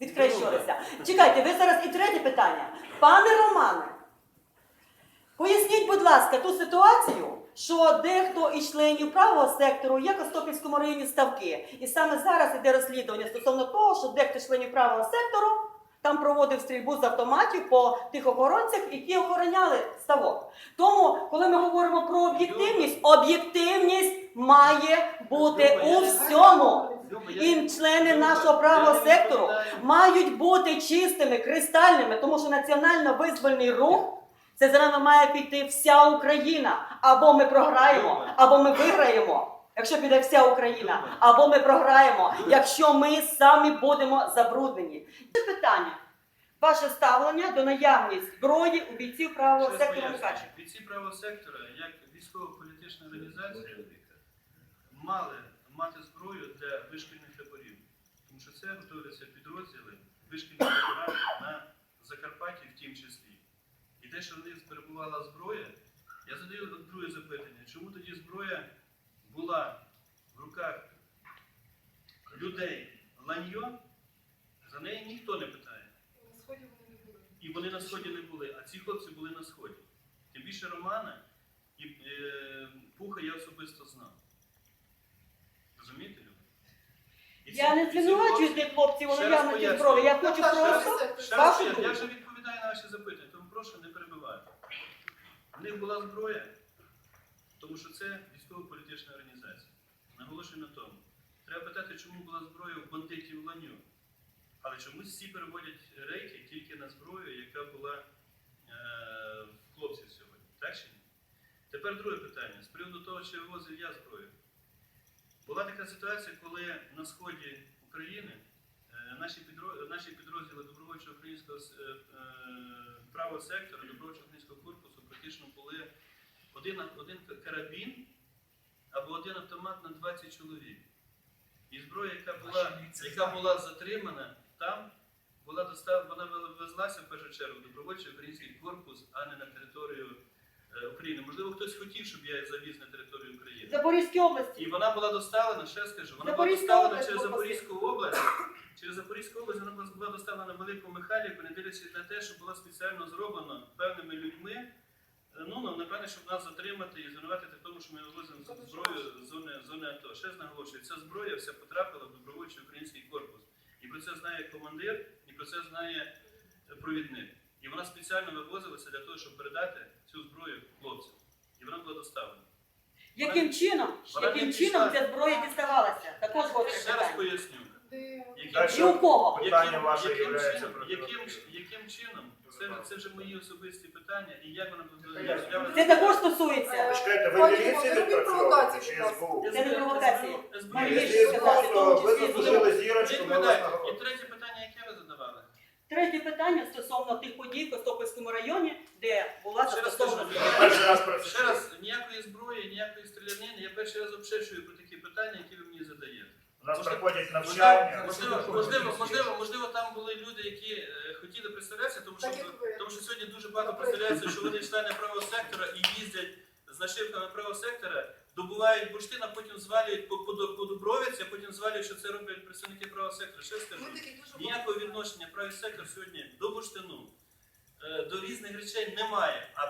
відхрещувалися. Чекайте, ви зараз і третє питання. Пане Романе, поясніть, будь ласка, ту ситуацію, що дехто із членів правого сектору є в Костопільському районі ставки. І саме зараз іде розслідування стосовно того, що дехто з членів правого сектору там проводив стрільбу з автоматів по тих охоронцях, які охороняли ставок. Тому, коли ми говоримо про об'єктивність, об'єктивність має бути у всьому. І члени нашого правого сектору мають бути чистими, кристальними, тому що національно-визвольний рух це за нами має піти вся Україна. Або ми програємо, або ми виграємо. Якщо піде вся Україна, або ми програємо, якщо ми самі будемо забруднені. Це питання. Ваше ставлення до наявність зброї у бійців правого раз сектору. Мукачева. Бійці правого сектора, як військово-політична організація, мали мати зброю для вишкільних таборів. Тому що це готуються підрозділи вишкільних таборів на Закарпатті в тім числі. І те, що в них перебувала зброя, я задаю друге запитання, чому тоді зброя була в руках людей ланьо, за неї ніхто не питає. На сході вони не були. І вони на сході не були, а ці хлопці були на сході. Тим більше Романа і е, Пуха я особисто знав. Я не звинувачую тих хлопців у Ще раз пояснюю. зброї. Я хочу так, просто Ще раз, вашу я, думку. вже відповідаю на ваші запитання, тому прошу не перебивати. В них була зброя, тому що це військово-політична організація. Наголошую на тому. Треба питати, чому була зброя в бандитів ланю. Але чомусь всі переводять рейки тільки на зброю, яка була е, в хлопців сьогодні. Так чи ні? Тепер друге питання. З приводу того, чи вивозив я зброю. Була така ситуація, коли на сході України е, наші, підро... наші підрозділи добровольчого українського е, е, правого сектора, добровольчого українського корпусу практично були один, один карабін або один автомат на 20 чоловік. І зброя, яка була, яка була затримана там, була достав... вона везлася в першу чергу в добровольчий український корпус, а не на територію України. Можливо, хтось хотів, щоб я завіз на територію України. Запорізькій області. І вона була доставлена, ще скажу, вона була Запорізька доставлена область, через. Запорізьку область. Через Запорізьку область вона була доставлена на Велику Михайлівку, не дивлячись на те, що було спеціально зроблено певними людьми. е, Ну, ну, напевне, щоб нас затримати і звинуватити в тому, що ми вивозимо зброю з зони, зони АТО. Ще раз наголошую, ця зброя вся потрапила в добровольчий український корпус. І про це знає командир, і про це знає е, провідник. І вона спеціально вивозилася для того, щоб передати цю зброю хлопцям. І вона була доставлена. Яким чином? Вона Яким не чином пішла. ця зброя діставалася? Також гостре Ще раз питання. поясню. Яким І у кого? Питання яким, ваше яким, являється чином, яким, яким чином, це, це вже мої особисті питання, і як воно буде я- Це також стосується. Чекайте, ви міліції відпрацьовуєте провокації, чи будь ласка. СБУ? Це не провокації. СБУ. Мені Якщо більше сказати, в тому то ви числі заслужили зірочку, ми вас Відповідайте. І нагородимо. третє питання, яке ви задавали? Третє питання стосовно тих подій в Костопільському районі, де була Ще раз застосована кажу. Перший раз про це Ще раз, ніякої зброї, ніякої стрілянини, я перший раз обширшую про такі питання, які ви мені задаєте. У нас Можливо, проходять навчання. Можливо, можливо, можливо, можливо, там були люди, які е, хотіли представлятися, тому що, Так, як ви. тому що сьогодні дуже багато представляється, що вони члени правого сектора і їздять з нашивками правого сектора, добувають бурштин, а потім звалюють по, по, по Дубровиці, а потім звалюють, що це роблять представники правого сектора. Ще скажу, Ми такі дуже ніякого відношення правий сектор сьогодні до бурштину, е, до різних речей немає. А